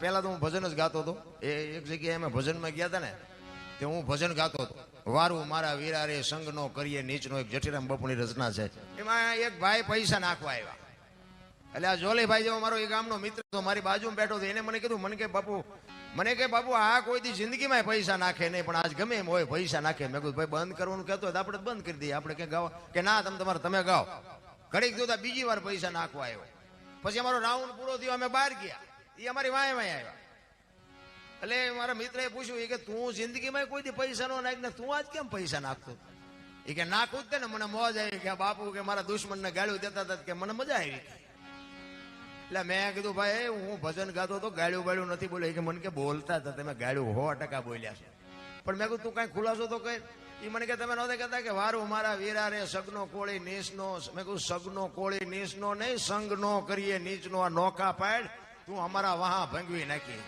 પહેલા તો હું ભજન જ ગાતો હતો. એ એક જગ્યાએ અમે ભજનમાં ગયા હતા ને, તે હું ભજન ગાતો હતો. વારું મારા વીરારે સંગનો કરીએ, નીચનો એક જઠીરામ બાપુની રચના છે. એમાં એક ભાઈ પૈસા નાખવા આવ્યા. એટલે આ જોલીભાઈ જેવો મારો એ ગામનો મિત્ર હતો, મારી બાજુમાં બેઠો હતો, એને મને કીધું, મને કે બાપુ, મને કે બાપુ, આ કોઈ દી જિંદગીમાં પૈસા નાખે નહીં, પણ આજ ગમે એમ હોય પૈસા નાખે. મેં કીધું, ભાઈ, બંધ કરવાનું કહેતો હોય તો આપણે બંધ કરી દઈએ. આપણે ક્યાં ગાવ. કે ના, તમે તમારે, તમે ગાઓ. ઘડીક જોતા બીજી વાર પૈસા નાખવા આવ્યો. પછી અમારો રાઉન્ડ પૂરો થયો, અમે બહાર ગયા. એ અમારી વાય વાય આવ્યા એટલે મારા મિત્રએ પૂછ્યું એ કે તું જિંદગીમાં કોઈ દી પૈસા નો નાખ ને તું આજ કેમ પૈસા નાખતો એ કે નાખું જ તે ને મને મોજ આવી કે બાપુ કે મારા દુશ્મનને ગાળ્યું દેતા હતા કે મને મજા આવી એટલે મેં કીધું ભાઈ હું ભજન ગાતો તો ગાળ્યું બાળ્યું નથી બોલ્યો એ કે મને કે બોલતા હતા તમે ગાળ્યું સો ટકા બોલ્યા છે પણ મેં કીધું તું કાંઈ ખુલાસો તો કઈ એ મને કે તમે નહોતા કહેતા કે વારું મારા વીરા રે સગનો કોળી નીચનો મેં કહ્યું સગનો કોળી નીચનો નહીં સંગનો કરીએ નીચનો આ નોખા પાડ તું અમારા વાહ ભંગવી નાખી.